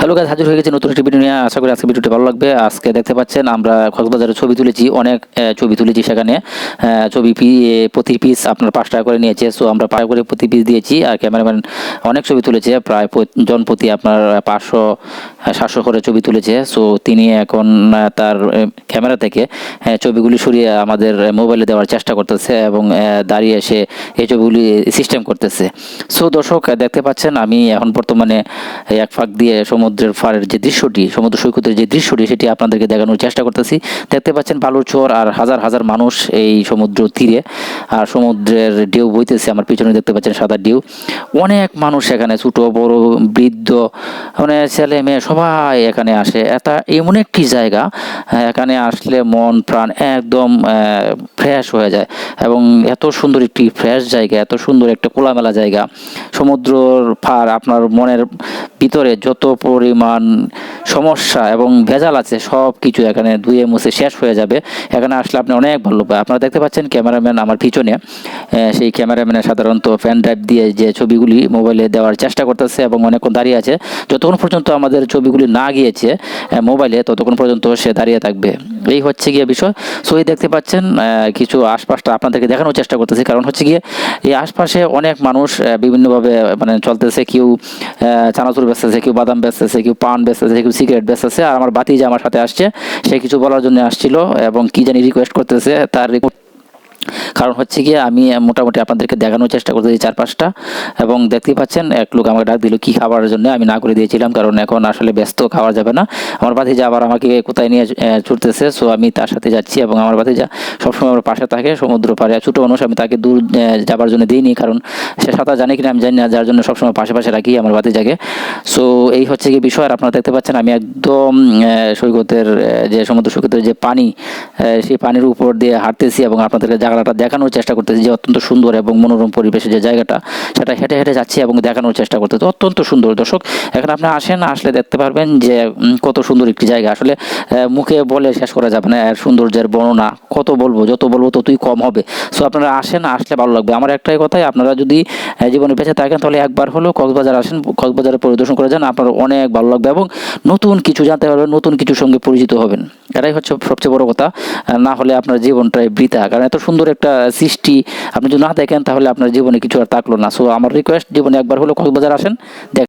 Hello গাছ হাজির হয়ে গেছে নতুন একটি ভিডিও নিয়ে। আশা করি আজকে ভিডিওটি ভালো লাগবে। আজকে দেখতে পাচ্ছেন, আমরা কক্সবাজারে ছবি তুলেছি, অনেক ছবি তুলেছি সেখানে। ছবি প্রতি পিস আপনার পাঁচ টাকা করে নিয়েছে। সো আমরা পাঁচ করে প্রতি পিস দিয়েছি। আর ক্যামেরাম্যান অনেক ছবি তুলেছে, প্রায় জন প্রতি আপনার পাঁচশো করে ছবি তুলেছে। সো তিনি এখন তার ক্যামেরা থেকে ছবিগুলি সরিয়ে আমাদের মোবাইলে দেওয়ার চেষ্টা করতেছে এবং দাঁড়িয়ে এসে এই ছবিগুলি সিস্টেম করতেছে। সো দর্শক, দেখতে পাচ্ছেন, আমি এখন বর্তমানে এক ফাঁক দিয়ে সমুদ্রের পাড়ের যে দৃশ্যটি, সমুদ্র সৈকতের যে দৃশ্যটি, সেটি আপনাদেরকে দেখানোর চেষ্টা করতেছি। দেখতে পাচ্ছেন, বালুর চর আর হাজার হাজার মানুষ এই সমুদ্র তীরে, আর সমুদ্রের ঢেউ বইতেছে, আমার পিছনে দেখতে পাচ্ছেন সাদা ঢেউ। অনেক মানুষ এখানে, ছোট, বড়, বৃদ্ধ মানে ছেলে, মেয়ে সবাই এখানে আসে। এটা এমন একটি জায়গা আহ, এখানে আসলে মন প্রাণ একদম ফ্রেশ হয়ে যায় এবং এত সুন্দর একটি ফ্রেশ জায়গা এত সুন্দর একটা খোলামেলা জায়গা। সমুদ্রর পার আপনার মনের ভিতরে যত পরিমাণ সমস্যা এবং ভেজাল আছে সব কিছু এখানে ধুয়ে মুছে শেষ হয়ে যাবে। এখানে আসলে আপনি অনেক ভালো পাবেন। আপনারা দেখতে পাচ্ছেন ক্যামেরাম্যান আমার পিছনে সেই ক্যামেরাম্যানের সাধারণত ফ্যান ড্রাইভ দিয়ে যে ছবিগুলি মোবাইলে দেওয়ার চেষ্টা করতেছে এবং অনেকক্ষণ দাঁড়িয়ে আছে। যতক্ষণ পর্যন্ত আমাদের ছবিগুলি না গিয়েছে মোবাইলে, ততক্ষণ পর্যন্ত সে দাঁড়িয়ে থাকবে। এই হচ্ছে গিয়ে বিষয়। সো এই দেখতে পাচ্ছেন কিছু আশপাশটা আপনাদেরকে দেখানোর চেষ্টা করতেছি। কারণ হচ্ছে গিয়ে এই আশপাশে অনেক মানুষ বিভিন্নভাবে মানে চলতেছে, কেউ চানাচুর বেচতেছে, কেউ বাদাম বেচতেছে, কেউ পান বেচতেছে, কেউ সিগারেট বেচতেছে। আর আমার বাতি যে আমার সাথে আসছে। সে কিছু বলার জন্য আসছিল এবং কি জানি রিকোয়েস্ট করতেছে, তার কারণ হচ্ছে গিয়ে আমি মোটামুটি আপনাদেরকে দেখানোর চেষ্টা করতেছি চার পাঁচটা এবং দেখতেই পাচ্ছেন, এক লোক আমাকে ডাক দিল, কি খাবারের জন্য? আমি না করে দিয়েছিলাম, কারণ এখন আসলে ব্যস্ত, খাওয়া যাবে না। আমার বাতিজা আবার আমাকে কোথায় নিয়ে ছুটতেছে, সো আমি তার সাথে যাচ্ছি এবং আমার বাতিজা সবসময় আমার পাশে থাকে, সমুদ্র পাড়ে। ছোটো মানুষ, আমি তাকে দূর যাবার জন্য দিইনি, কারণ সে সাঁতার জানে কিনা আমি জানি না, যার জন্য সবসময় পাশে পাশে রাখি আমার বাতিজাকে সো এই হচ্ছে কি বিষয়, আর আপনারা দেখতে পাচ্ছেন আমি একদম সৈকতের যে সমুদ্র সৈকতের যে পানি সেই পানির উপর দিয়ে হাঁটতেছি এবং আপনাদেরকে জায়গাটা দেখানোর চেষ্টা করতেছি যে অত্যন্ত সুন্দর এবং মনোরম পরিবেশে যে জায়গাটা, সেটা হেঁটে হেঁটে যাচ্ছি এবং দেখানোর চেষ্টা করতেছি। অত্যন্ত সুন্দর। দর্শক, এখন আপনি আসেন, আসলে দেখতে পারবেন যে কত সুন্দর একটি জায়গা। আসলে মুখে বলে শেষ করা যাবে না। এর সৌন্দর্যের বর্ণনা কত বলব, যত বলব ততই কম হবে। সো আপনারা আসেন, আসলে ভালো লাগবে। আমার একটাই কথাই, আপনারা যদি জীবনে বেঁচে থাকেন, তাহলে একবার হলেও কক্সবাজার আসেন, কক্সবাজারে পরিদর্শন করে যান, আপনার অনেক ভালো লাগবে এবং নতুন কিছু জানতে পারবেন, নতুন কিছুর সঙ্গে পরিচিত হবেন। এটাই হচ্ছে সবচেয়ে বড় কথা না হলে আপনার জীবনটাই বৃথা। কারণ এত সুন্দর একটা সৃষ্টি, আপনি যদি না দেখেন, তাহলে আপনার জীবনে কিছু আর থাকল না। সো আমার রিকোয়েস্ট জীবনে একবার হলেও কক্সবাজার আসেন, দেখ